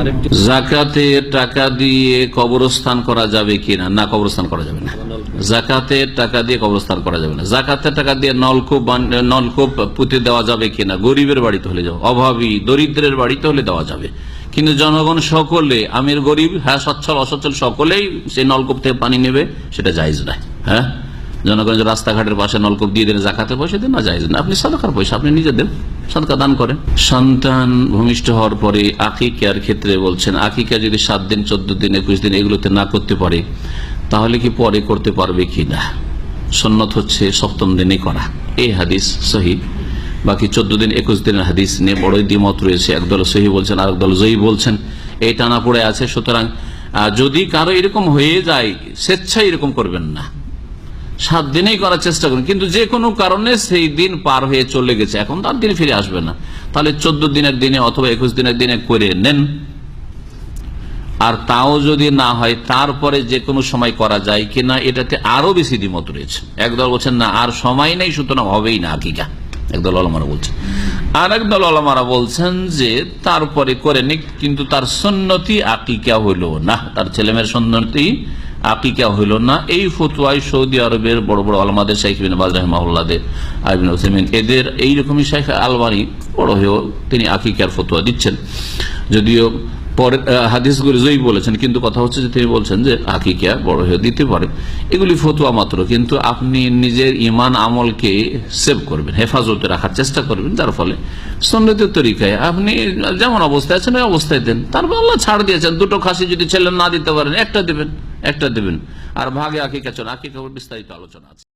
আরেকটি জাকাতে টাকা দিয়ে কবরস্থান করা যাবে কিনা? না, কবরস্থান করা যাবে না। জাকাতে টাকা দিয়ে কবরস্থান করা যাবে না। জাকাতে টাকা দিয়ে নলকূপ নলকূপ পুঁতে দেওয়া যাবে কিনা? গরিবের বাড়িতে হলে যাও অভাবী, দরিদ্রের বাড়িতে হলে দেওয়া যাবে। কিন্তু জনগণ সকলে, আমির গরিব হ্যাঁ সচ্ছল, অসচ্ছল সকলেই সেই নলকূপ থেকে পানি নেবে, সেটা জায়জ না হ্যাঁ? জনগণ রাস্তাঘাটের পাশে নলকূপ দিয়ে দেন, জাকাতের পয়সা দেন, না জায়জ না। আপনি সাদাকার পয়সা, আপনি নিজে দেন, সদকা দান করেন। সন্তান ভূমিষ্ঠ হওয়ার পরে আকিকার ক্ষেত্রে বলছেন, আকিকা যদি সাত দিন, চোদ্দ দিন, একুশ দিন এগুলোতে না করতে পারে, তাহলে কি পরে করতে পারবে কি না? সন্ন্যত হচ্ছে সপ্তম দিনে করা। এই হাদিস সহি। বাকি চোদ্দ দিন, একুশ দিনের হাদিস নিয়ে বড়ই দ্বিমত রয়েছে। একদল সহি বলছেন আর একদল জয়ী বলছেন। এই টানা পড়ে আছে, সুতরাং যদি কারও এরকম হয়ে যায়, স্বেচ্ছায় এরকম করবেন না। সাত দিনেই করার চেষ্টা করুন। কিন্তু যে কোনো কারণে সেই দিন পার হয়ে চলে গেছে। এখন তার দিন ফিরে আসবে না। তাহলে চোদ্দ দিনের দিনে অথবা একুশ দিনের দিনে করে নেন। আর তাও যদি না হয়, তারপরে যে কোনো সময় করা যায় কিনা, এটাতে আরও বেশি দ্বিমত রয়েছে। একদল বলছেন, না, আর সময় নেই, সুতরাং হবেই না আকিকা একদল অলমারা বলছেন আর একদল অলমারা বলছেন যে, তারপরে করে নিক, কিন্তু তার সন্নতি আকিকা হইল না। তার ছেলেমেয়ের সন্নতি আকিকা হইল না। এই ফতুয়াই সৌদি আরবের বড় বড় আলমাদের শাইখ বিন বাজ রহমাউল্লাদের আবিন হোসেমিন এদের এইরকমই শাইখ আলমারি বড় হয়েও তিনি আকিকার ফতুয়া দিচ্ছেন। যদিও পরে হাদিসগুলি জয়ী বলেছেন, কিন্তু কথা হচ্ছে যে তিনি বলছেন যে আকিকা বড় হয়ে দিতে পারে। এগুলি ফতুয়া মাত্র, কিন্তু আপনি নিজের ইমান আমলকে সেভ করবেন, হেফাজতে রাখার চেষ্টা করবেন, যার ফলে সন্ন্যতের তরিকায় আপনি যেমন অবস্থায় আছেন, ওই অবস্থায় দেন। তারপর আল্লাহ ছাড় দিয়েছেন, দুটো খাসি যদি ছেলে না দিতে পারেন, একটা দেবেন একটা দেবেন। আর ভাগে আকিকা চল আকিকা বিস্তারিত আলোচনা আছে।